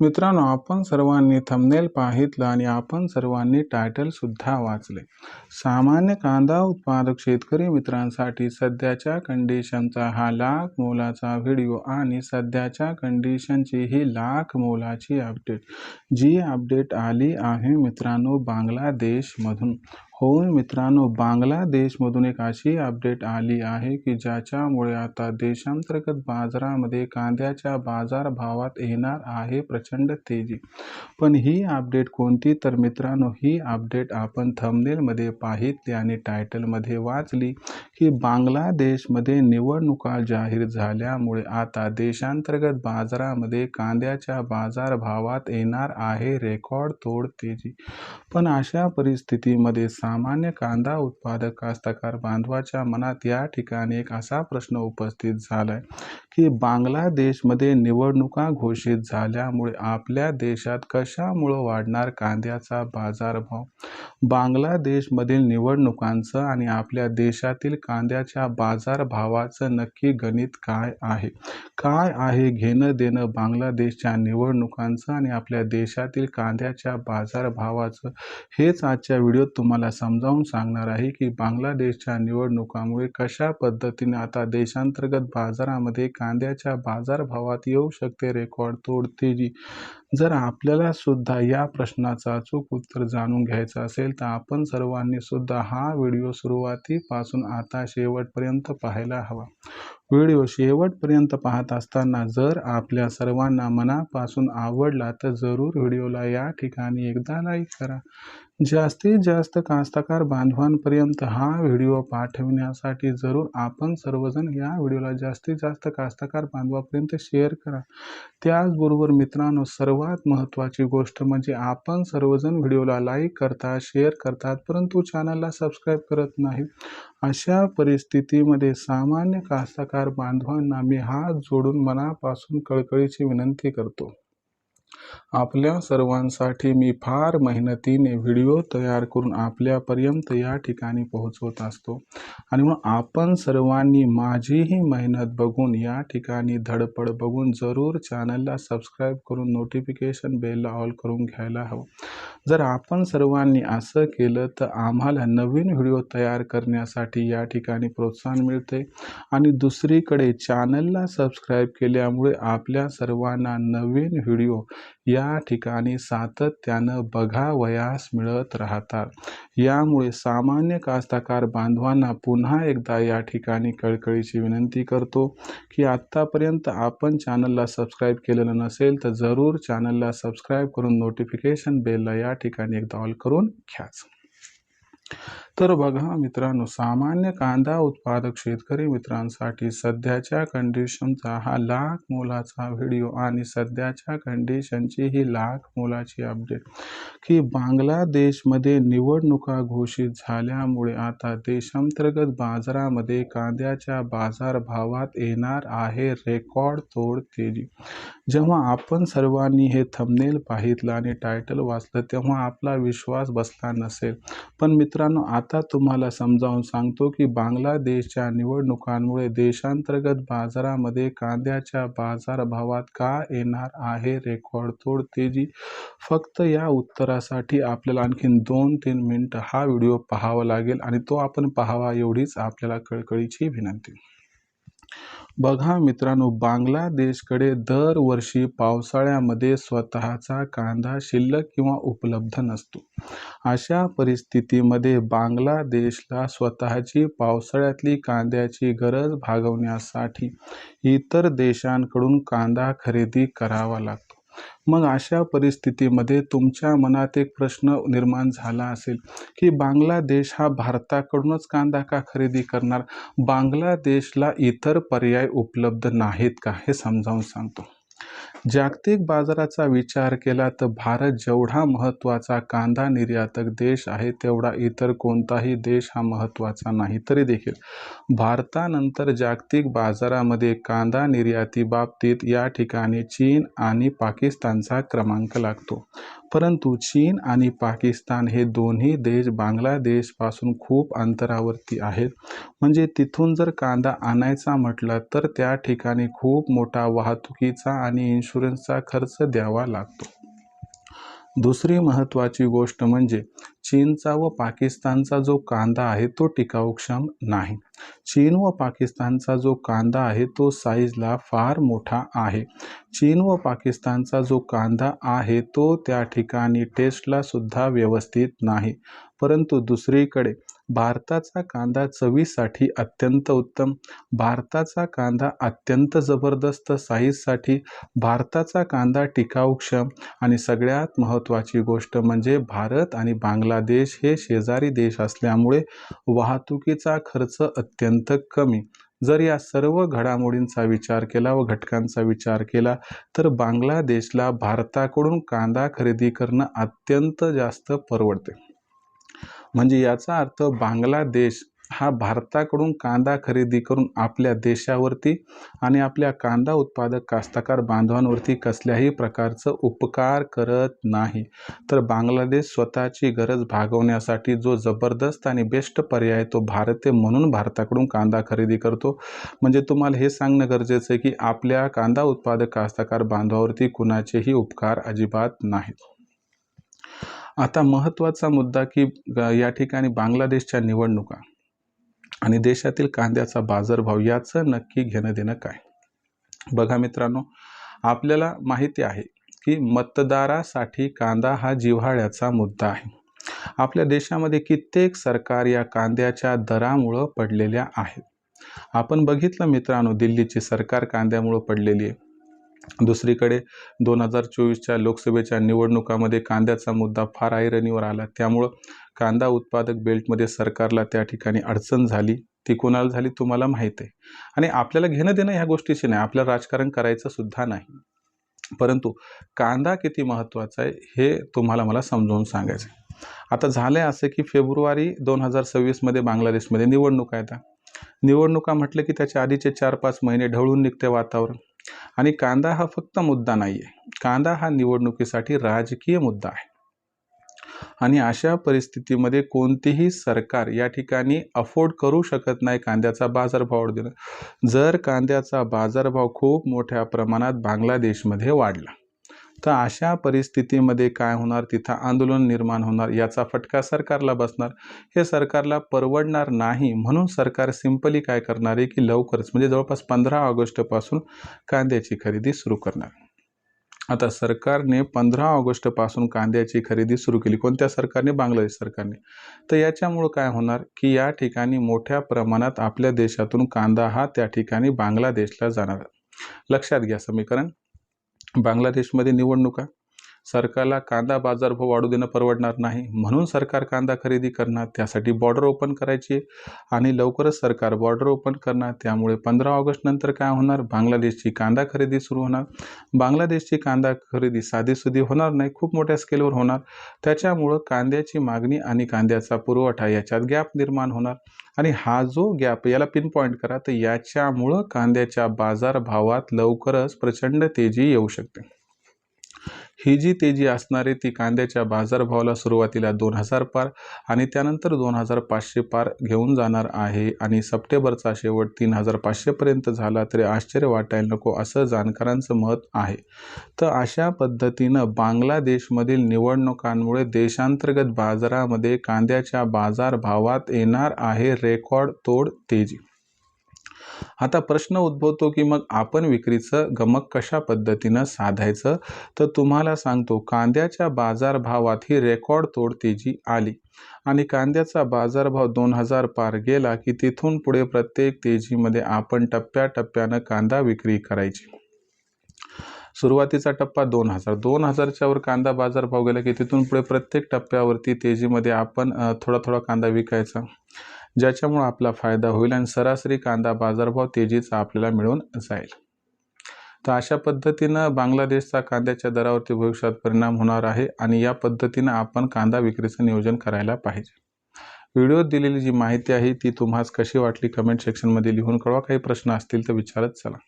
मित्रांनो आपण सर्वांनी थंबनेल पाहितलं आणि आपण सर्वांनी टायटल सुद्धा वाचले. सामान्य कांदा उत्पादक शेतकरी मित्रांसाठी सध्याच्या कंडिशनचा हा लाख मोलाचा व्हिडिओ आणि सध्याच्या कंडिशनची ही लाख मोलाची अपडेट जी अपडेट आली आहे मित्रांनो बांगलादेशमधून. हो मित्रांनो बांगलादेशमधून एक अशी अपडेट आली आहे की ज्याच्यामुळे आता देशांतर्गत बाजारामध्ये कांद्याच्या बाजारभावात येणार आहे प्रचंड तेजी. पण ही अपडेट कोणती? तर मित्रांनो ही अपडेट आपण थंबनेलमध्ये पाहितली आणि टायटलमध्ये वाचली की बांगलादेशमध्ये निवडणुका जाहीर झाल्यामुळे आता देशांतर्गत बाजारामध्ये कांद्याच्या बाजारभावात येणार आहे रेकॉर्ड तोड तेजी. पण अशा परिस्थितीमध्ये सामान्य कांदा उत्पादक कास्तकार बांधवाच्या मनात या ठिकाणी एक असा प्रश्न उपस्थित झालाय. की बांगलादेशमध्ये निवडणुका घोषित झाल्यामुळे आपल्या देशात कशामुळं वाढणार कांद्याचा बाजारभाव? बांगलादेशमधील निवडणुकांचं आणि आपल्या देशातील कांद्याच्या बाजारभावाचं नक्की गणित काय आहे? काय आहे घेणं देणं बांगलादेशच्या निवडणुकांचं आणि आपल्या देशातील कांद्याच्या बाजारभावाचं? हेच आजच्या व्हिडिओत तुम्हाला समजावून सांगणार आहे की बांगलादेशच्या निवडणुकामुळे कशा पद्धतीने आता देशांतर्गत बाजारामध्ये कांद्याच्या बाजारभावात येऊ शकते रेकॉर्ड तोड तेजी जर आपल्याला सुद्धा या प्रश्नाचं अचूक उत्तर जाणून घ्यायचं असेल तर आपण सर्वांनी सुद्धा हा व्हिडिओ सुरुवातीपासून आता शेवटपर्यंत पाहायला हवा. व्हिडिओ शेवटपर्यंत पाहत असताना जर आपल्या सर्वांना मनापासून आवडला तर जरूर व्हिडिओला या ठिकाणी एकदा लाईक करा. जास्तीत जास्त कास्तकार बांधवांपर्यंत हा व्हिडिओ पाठवण्यासाठी जरूर आपण सर्वजण या व्हिडिओला जास्तीत जास्त कास्तकार बांधवापर्यंत शेअर करा. त्याचबरोबर मित्रांनो सर्वात महत्त्वाची गोष्ट म्हणजे आपण सर्वजण व्हिडिओला लाईक करतात शेअर करतात परंतु चॅनलला सबस्क्राईब करत नाही. अशा परिस्थितीमध्ये सामान्य कास्तकार बांधवांना मी हात जोडून मनापासून कळकळीची विनंती करतो. आपल्या सर्वांसाठी मी फार मेहनतीने व्हिडिओ तयार करून आपल्यापर्यंत या ठिकाणी पोहोचवत असतो. आणि मग आपण सर्वांनी माझीही मेहनत बघून या ठिकाणी धडपड बघून जरूर चॅनलला सबस्क्राईब करून नोटिफिकेशन बेलला ऑल करून घ्यायला हवं. जर आपण सर्वांनी असं केलं तर आम्हाला नवीन व्हिडिओ तयार करण्यासाठी या ठिकाणी प्रोत्साहन मिळते. आणि दुसरीकडे चॅनलला सबस्क्राईब केल्यामुळे आपल्या सर्वांना नवीन व्हिडिओ या ठिकाणी सातत्यानं बघावयास मिळत राहतात. यामुळे सामान्य कास्तकार बांधवांना पुन्हा एकदा या ठिकाणी कळकळीची विनंती करतो की आत्तापर्यंत आपण चॅनलला सबस्क्राईब केलेलं नसेल तर जरूर चॅनलला सबस्क्राईब करून नोटिफिकेशन बेलला या ठिकाणी एकदा ऑल करून घ्याच. तर बघा मित्रांनो सामान्य कांदा उत्पादक शेतकरी मित्रांसाठी सध्याच्या कंडिशनचा हा लाख मोलाचा व्हिडिओ आणि सध्याच्या कंडिशनची ही लाख मोलाची अपडेट की बांगलादेशमध्ये निवडणुका घोषित झाल्यामुळे आता देशांतर्गत बाजारामध्ये कांद्याच्या बाजारभावात येणार आहे रेकॉर्ड तोड तेजी. जेव्हा आपण सर्वांनी हे थंबनेल पाहितलं आणि टायटल वाचलं तेव्हा आपला विश्वास बसला नसेल. पण मित्रांनो आता तुम्हाला समजावून सांगतो की बांगलादेशच्या निवडणुकांमुळे देशांतर्गत बाजारामध्ये कांद्याच्या बाजारभावात का येणार आहे रेकॉर्ड तोड तेजी फक्त या उत्तरासाठी आपल्याला आणखीन दोन तीन मिनटं हा व्हिडिओ पाहावा लागेल आणि तो आपण पाहावा एवढीच आपल्याला कळकळीची विनंती. बघा मित्रांनो बांगलादेशकडे दरवर्षी पावसाळ्यामध्ये स्वतःचा कांदा शिल्लक किंवा उपलब्ध नसतो. अशा परिस्थितीमध्ये बांगलादेशला स्वतःची पावसाळ्यातली कांद्याची गरज भागवण्यासाठी इतर देशांकडून कांदा खरेदी करावा लागतो. मग अशा परिस्थितीमध्ये तुमच्या मनात एक प्रश्न निर्माण झाला असेल की बांगलादेश हा भारताकडूनच कांदा का खरेदी करणार? बांगलादेशला इतर पर्याय उपलब्ध नाहीत का? हे समजावून सांगतो. जागतिक बाजाराचा विचार केला तर भारत जेवढा महत्त्वाचा कांदा निर्यातक देश आहे तेवढा इतर कोणताही देश हा महत्त्वाचा नाही तरी देखील. भारतानंतर जागतिक बाजारामध्ये कांदा निर्याती बाबतीत या ठिकाणी चीन आणि पाकिस्तानचा क्रमांक लागतो. परंतु चीन आणि पाकिस्तान हे दोन्ही देश बांगलादेशपासून खूप अंतरावरती आहेत. म्हणजे तिथून जर कांदा आणायचा म्हटलं तर त्या ठिकाणी खूप मोठा वाहतुकीचा आणि इन्शुरन्सचा खर्च द्यावा लागतो. दुसरी महत्त्वाची गोष्ट म्हणजे चीनचा व पाकिस्तानचा जो कांदा आहे तो टिकाऊक्षम नाही. चीन व पाकिस्तानचा जो कांदा आहे तो साईजला फार मोठा आहे. चीन व पाकिस्तानचा जो कांदा आहे तो त्या ठिकाणी टेस्टला सुद्धा व्यवस्थित नाही. परंतु दुसरीकडे भारताचा कांदा चवीसाठी अत्यंत उत्तम. भारताचा कांदा अत्यंत जबरदस्त साईजसाठी भारताचा कांदा टिकाऊक्षम. आणि सगळ्यात महत्त्वाची गोष्ट म्हणजे भारत आणि बांगलादेश हे शेजारी देश असल्यामुळे वाहतुकीचा खर्च अत्यंत कमी. जर या सर्व घडामोडींचा विचार केला व घटकांचा विचार केला तर बांगलादेशला भारताकडून कांदा खरेदी करणं अत्यंत जास्त परवडते. म्हणजे याचा अर्थ बांगलादेश हा भारताकडून कांदा खरेदी करून आपल्या देशावरती आणि आपल्या कांदा उत्पादक कास्तकार बांधवांवरती कसल्याही प्रकारचं उपकार करत नाही. तर बांगलादेश स्वतःची गरज भागवण्यासाठी जो जबरदस्त आणि बेस्ट पर्याय तो भारत आहे म्हणून भारताकडून कांदा खरेदी करतो. म्हणजे तुम्हाला हे सांगणं गरजेचं आहे की आपल्या कांदा उत्पादक कास्तकार बांधवावरती कुणाचेही उपकार अजिबात नाहीत. आता महत्त्वाचा मुद्दा की या ठिकाणी बांगलादेशच्या निवडणुका आणि देशातील कांद्याचा बाजारभाव याचं नक्की घेणं देणं काय? बघा मित्रांनो आपल्याला माहिती आहे की मतदारासाठी कांदा हा जिव्हाळ्याचा मुद्दा आहे. आपल्या देशामध्ये कित्येक सरकार या कांद्याच्या दरामुळं पडलेल्या आहेत. आपण बघितलं मित्रांनो दिल्लीची सरकार कांद्यामुळं पडलेली आहे. दुसरीकडे दोन हजार चोवीसच्या लोकसभेच्या निवडणुकामध्ये कांद्याचा मुद्दा फार ऐरणीवर आला. त्यामुळं कांदा उत्पादक बेल्टमध्ये सरकारला त्या ठिकाणी अडचण झाली. ती कोणाला झाली तुम्हाला माहीत आहे. आणि आपल्याला घेणं देणं ह्या गोष्टीशी नाही. आपल्याला राजकारण करायचं सुद्धा नाही. परंतु कांदा किती महत्त्वाचा आहे हे तुम्हाला मला समजावून सांगायचं आहे आता झालं आहे असं की फेब्रुवारी दोन हजार सव्वीसमध्ये बांगलादेशमध्ये निवडणुका येतात निवडणुका म्हटलं की त्याच्या आधीचे चार पाच महिने ढवळून निघते वातावरण. आणि कांदा हा फक्त मुद्दा नाही आहे कांदा हा निवडणुकीसाठी राजकीय मुद्दा आहे. आणि अशा परिस्थितीमध्ये कोणतेही सरकार या ठिकाणी अफोर्ड करू शकत नाही कांद्याचा बाजारभाव. देणं जर कांद्याचा बाजारभाव खूप मोठ्या प्रमाणात बांगलादेशमध्ये वाढला तर अशा परिस्थितीमध्ये काय होणार? तिथं आंदोलन निर्माण होणार याचा फटका सरकारला बसणार. हे सरकारला परवडणार नाही म्हणून सरकार सिंपली काय करणार आहे की लवकरच म्हणजे जवळपास पंधरा ऑगस्टपासून कांद्याची खरेदी सुरू करणार. आता सरकारने पंधरा ऑगस्टपासून कांद्याची खरेदी सुरू केली. कोणत्या सरकारने? बांगलादेश सरकारने. तर याच्यामुळं काय होणार की या ठिकाणी मोठ्या प्रमाणात आपल्या देशातून कांदा हा त्या ठिकाणी बांगलादेशला जाणार. लक्षात घ्या समीकरण. बांगलादेशमध्ये निवडणुका? सरकारला कांदा बाजारभाव वाढू देणं परवडणार नाही. म्हणून सरकार कांदा खरेदी करणार त्यासाठी बॉर्डर ओपन करायची आणि लवकरच सरकार बॉर्डर ओपन करणार. त्यामुळे पंधरा ऑगस्ट नंतर काय होणार? बांगलादेशची कांदा खरेदी सुरू होणार. बांगलादेशची कांदा खरेदी साधीसुधी होणार नाही खूप मोठ्या स्केलवर होणार. त्याच्यामुळं कांद्याची मागणी आणि कांद्याचा पुरवठा याच्यात गॅप निर्माण होणार. आणि हा जो गॅप याला पिन पॉईंट करा तर याच्यामुळं कांद्याच्या बाजारभावात लवकरच प्रचंड तेजी येऊ शकते. ही जी तेजी असणारी ती कांद्याच्या बाजारभावाला सुरुवातीला दोन हजार पार आणि त्यानंतर दोन हजार पाचशे पार घेऊन जाणार आहे आणि सप्टेंबरचा शेवट तीन हजार पाचशेपर्यंत झाला तरी आश्चर्य वाटायला नको असं जाणकारांचं मत आहे. तर अशा पद्धतीनं बांगलादेशमधील निवडणुकांमुळे देशांतर्गत बाजारामध्ये कांद्याच्या बाजारभावात येणार आहे रेकॉर्ड तोड तेजी. आता प्रश्न उद्भवतो की मग आपण विक्रीचं गमक कशा पद्धतीनं साधायचं? तर तुम्हाला सांगतो कांद्याच्या बाजारभावात ही रेकॉर्ड तोड तेजी आली आणि कांद्याचा बाजारभाव दोन हजार पार गेला की तिथून पुढे प्रत्येक तेजीमध्ये आपण टप्प्याटप्प्यानं कांदा विक्री करायची. सुरुवातीचा टप्पा दोन हजार. दोन हजारच्या वर कांदा बाजारभाव गेला की तिथून पुढे प्रत्येक टप्प्यावरती तेजीमध्ये आपण थोडा थोडा कांदा विकायचा. ज्याच्यामुळं आपला फायदा होईल आणि सरासरी कांदा बाजारभाव तेजीचा आपल्याला मिळून जाईल. तर अशा पद्धतीनं बांगलादेशचा कांद्याच्या दरावरती भविष्यात परिणाम होणार आहे आणि या पद्धतीनं आपण कांदा विक्रीचं नियोजन करायला पाहिजे. व्हिडिओत दिलेली जी माहिती आहे ती तुम्हाला कशी वाटली कमेंट सेक्शनमध्ये लिहून कळवा. काही प्रश्न असतील तर विचारत चला.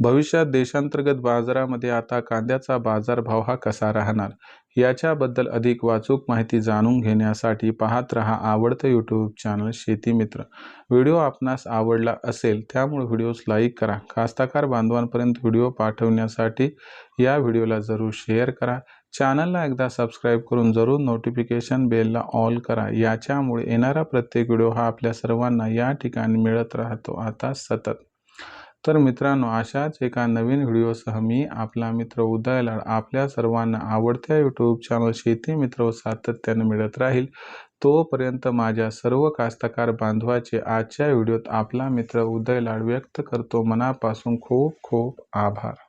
भविष्यात देशांतर्गत बाजारामध्ये आता कांद्याचा बाजारभाव हा कसा राहणार? याच्याबद्दल अधिक वाचूक माहिती जाणून घेण्यासाठी पाहत रहा आवडतं यूट्यूब चॅनल शेती मित्र. व्हिडिओ आपणास आवडला असेल त्यामुळे व्हिडिओस लाईक करा. कास्ताकार बांधवांपर्यंत व्हिडिओ पाठवण्यासाठी या व्हिडिओला जरूर शेअर करा. चॅनलला एकदा सबस्क्राईब करून जरूर नोटिफिकेशन बेलला ऑल करा. याच्यामुळे येणारा प्रत्येक व्हिडिओ हा आपल्या सर्वांना या ठिकाणी मिळत राहतो. आता सतत तर मित्रांनो अशाच एका नवीन व्हिडिओसह मी आपला मित्र उदय लाड आपल्या सर्वांना आवडत्या यूट्यूब चॅनल शेती मित्र सातत्याने मिळत राहील. तोपर्यंत माझ्या सर्व कास्तकार बांधवाचे आजच्या व्हिडिओत आपला मित्र उदय लाड व्यक्त करतो. मनापासून खूप खूप आभार.